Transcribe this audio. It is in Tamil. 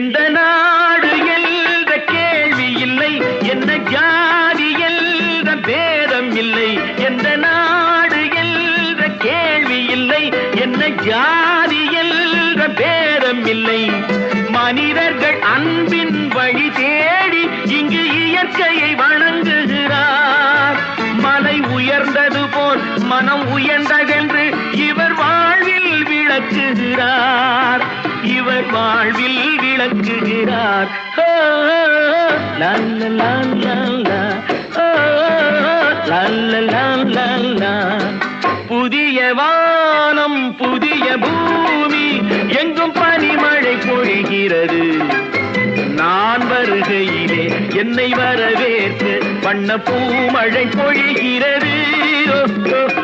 எந்த நாடு என்ற கேள்வி இல்லை என்ன ஜாதி என்ற பேதம் இல்லை எந்த நாடு என்ற கேள்வி இல்லை என்ன ஜாதி என்ற பேதம் இல்லை. மனிதர்கள் அன்பின் வழி தேடி இங்கு இயற்கையை வணங்குகிறார். மலை உயர்ந்தது போல் மனம் உயர்ந்ததென்று இவர் வாழ்வில் விளக்குகிறார். இவர் வாழ்வில் விளக்குகிறார். ஓ, லா, புதிய வானம் புதிய பூமி எங்கும் பனிமழை பொழிகிறது. நான் வருகையிலே என்னை வரவேற்று வண்ண பூமழை பொழிகிறது. ஓ.